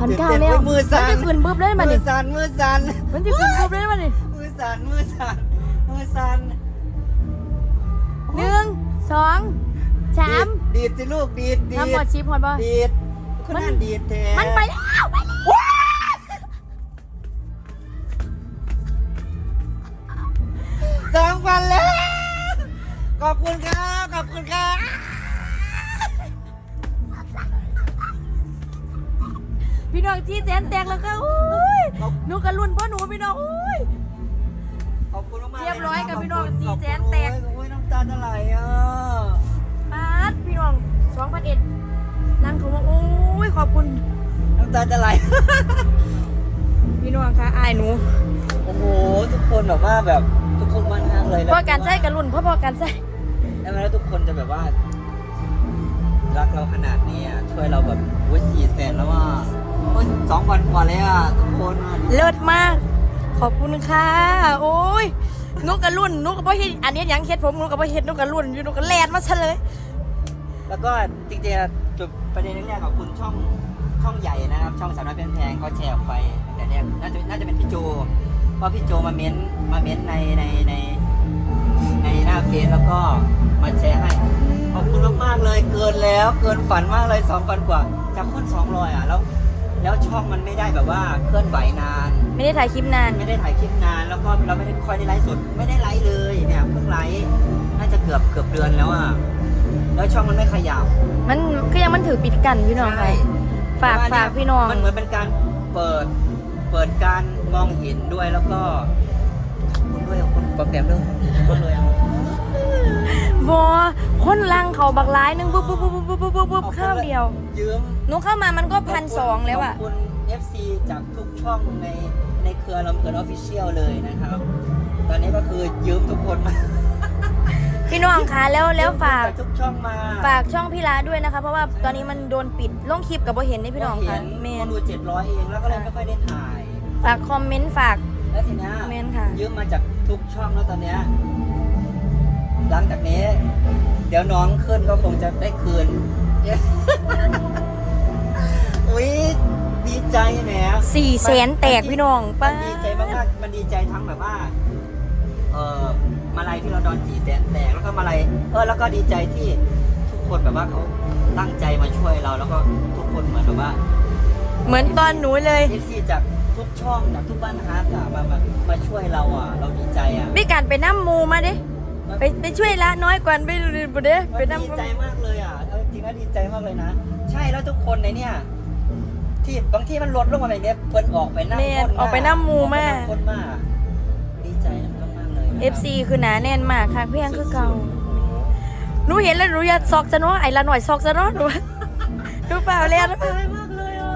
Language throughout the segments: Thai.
พันตื่นเก้าเต้นแล้วโอ้ยมือสั่นมันจะขึ้นบึ้บเลยมันมืนี่อสั่นมือสั่นมันจะขึ้นบึ้บเลยมันนี่มือสั่นมือสั่นมือสั่นหนึ่งสองสามดีดสิลูกดีดดีทำหมดดชีพหมดบ่ดีดคุณนั่นดีดแท้มันไปแล้วไปแล้ว พี่น้องที่แสนแตกแล้วก็อุ้ยหนูกระลุ่นเพราะหนูพี่น้องอุ้ย ขอบคุณมากๆเรียบร้อยกับละพี่น้องขบคุณสี่แสนแตกโอ้ยโอ้ยน้ำตาจะไหลอะปาดพี่น้องสองพันเอ็ดนั่งเขาว่าโอ้ยขอบคุณ น้ำตาจะไหล พี่น้องค่ะอายหนูโอ้โหทุกคนแบบว่าแบบทุกคนมันฮักเลยแล้วพ่อการใช้กระลุ่นพ่อพ่อการใช้แล้วแล้วทุกคนจะแบบว่า รักเราขนาดนี้อะช่วยเราแบบอุ้ยสี่แสนแล้วอะโอ้ย สองวันกว่าเลยอะทุกคนอะเลิศมาก ขอบคุณค่ะ โอ้ยหนูกระลุ่นหนูกับพ่อเฮ็ดอันนี้ยังเฮ็ดผมหนูกับพ่อเฮ็ดหนูกระลุ่นอยู่หนูกระแลนมาซะเลย แล้วก็จริงๆอะจุดประเด็นแรกๆของคุณช่องช่องใหญ่นะครับ ช่องสาวน้อยเพชรแพงเขาแชร์ออกไปแต่เนี้ยน่าจะน่าจะเป็นพี่โจเพราะพี่โจมาเม้นมาเม้นในในในในหน้าเฟซแล้วก็มาแชร์ให้ขอบคุณมากๆเลยเกินแล้วเกินฝันมากเลยสองพันกว่าจากคนสองร้อยอะแล้ว แล้วช่องมันไม่ได้แบบว่าเคลื่อนไหวนาน ไม่ได้ถ่ายคลิปนาน ไม่ได้ถ่ายคลิปนาน แล้วก็เราไม่ได้ค่อยได้ไลฟ์สดไม่ได้ไลฟ์เลยเนี่ยเพิ่งไลฟ์น่าจะเกือบเกือบเดือนแล้วอะแล้วช่องมันไม่ขยับมันก็ยังมันถือปิดกันพี่น้องค่ะฝากแต่ว่ฝากพี่น้องมันเหมือนเป็นการเปิดเปิดการมองเห็นด้วยแล้วก็ขอบคุณด้วยขอบคุณโปรแกรมด้วยขอบคุณเลยอะ บอคนลังเขาบักร้ายหนึงปุ๊บปุ๊บปุ๊บปุ๊บปุ๊บปุ๊บปุ๊บข้าวเดียวยืมหนูเข้ามามันก็พันสองแล้วอะขอบคุณ FC จากทุกช่องในในเครือลำเพลินออฟฟิเชียลเลยนะครับ ตอนนี้ก็คือยืมทุกคนมาพี่น้องคะแล้วแล้วฝากยืมทุกช่องมา ฝากช่องพี่ลาด้วยนะคะ เพราะว่าตอนนี้มันโดนปิดลงคลิปกับบ่เห็นได้พี่น้องก็ค่ะเห็นเมคนนดูเจ็ดร้อยเองแล้วก็เลยไม่ค่อยได้ถ่าย ฝากคอมเมนต์ฝากแล้วทีเนี้ยเมนค่ะยืมมาจากทุกช่องแล้วตอนเนี้ย หลังจากนี้ เดี๋ยวน้องขึ้นก็คงจะได้คืน อุ้ยดีใจแหมสี่แสนแตกพี่น้องมัป้านดีใจมากๆมันดีใจทั้งแบบว่า เออมาลัยที่เราดอนสี่แสนแตกแล้วก็มาลัยเออแล้วก็ดีใจที่ทุกคนแบบว่าเขาตั้งใจมาช่วยเราแล้วก็ทุกคนเหมือนแบบว่า เหมือนตอนหนูเลยเอฟซีจากทุกช่องจากทุกบ้านฮักอะมามามาช่วยเราอะ เราดีใจอะมีการไปน้ำมูมาดิ ไปไปช่วยละน้อยกว่าไปดูดิบุเด้ไปมันน้ำดีใจมากเลยอะเอาจริงๆแล้วดีใจมากเลยนะ ใช่แล้วทุกคนในเนี่ยที่บางที่มันลดลงมาแบบเนี้ยเพิ่นออกไปนั่งเมนคนออกไปน้ำมูออกไปมานั่งคนมาก ดีใจมากๆเลยนะครับ FC คือหนาแน่นมากค่ะเพียงคือเก่าหนูเห็นแล้วหนูอยากซอกจะเนาะไอ้ละหน่อยซอกจะเนาะหนูดูเปล่าเลยประทับใจมากเลยอะ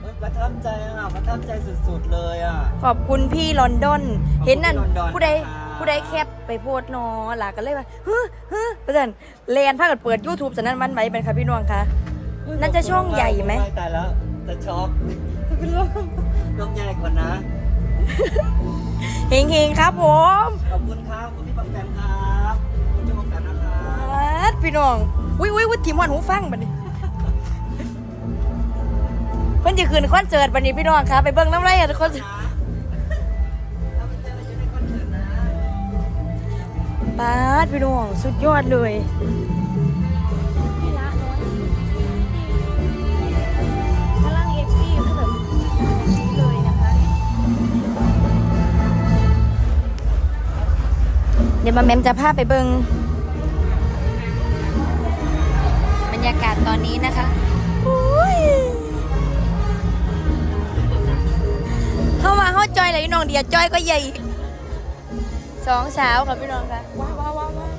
เฮ้ยประทับใจอะประทับใจสุดๆเลยอะขอบคุณพี่ลอนดอน เห็นนั่นขอบคุณพี่ลอนดอนผู้ใดครับ ผู้ใดแคปไปโพสต์เนอหลากันเลยว่าฮึฮึประจันแลนพากันเปิด YouTube สนั้นมันไหมเป็นค่ะพี่น้องคะน่าจะช่องใหญ่ไหมตายแล้วจะช็อกจะเป็นลมลมใหญ่กว่านะเฮงเฮงๆครับผม ขอบคุณครับขอบคุณพี่ปังแปมครับขอบคุณเจ้าปังแปมนะครับอาดพี่น้องอุ้ยอุ้ยอุ้ยทีมวันหูฟังบัดนี้เพิ่นจะคืนคอนเสิร์ตบัดนี้พี่น้องคะไปเบิ่งน้ำไรอะทุกคนนะเรา ปาดพี่น้องสุดยอดเลยพลังเอฟซีคือแบบเลยนะคะเดี๋ยวมาแมมจะพาไปเบิงบรรยากาศตอนนี้นะคะอุ๊ยเข้ามาเข้าจอยเลยพี่น้องเดียวจอยก็ใหญ่อีก สองสาวค่ะพี่น้องค่ะว้าวว้าวว้าว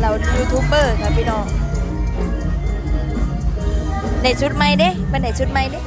เรายูทูบเบอร์ค่ะพี่น้องได้ชุดไหมเด้มันไหนชุดไหมเด้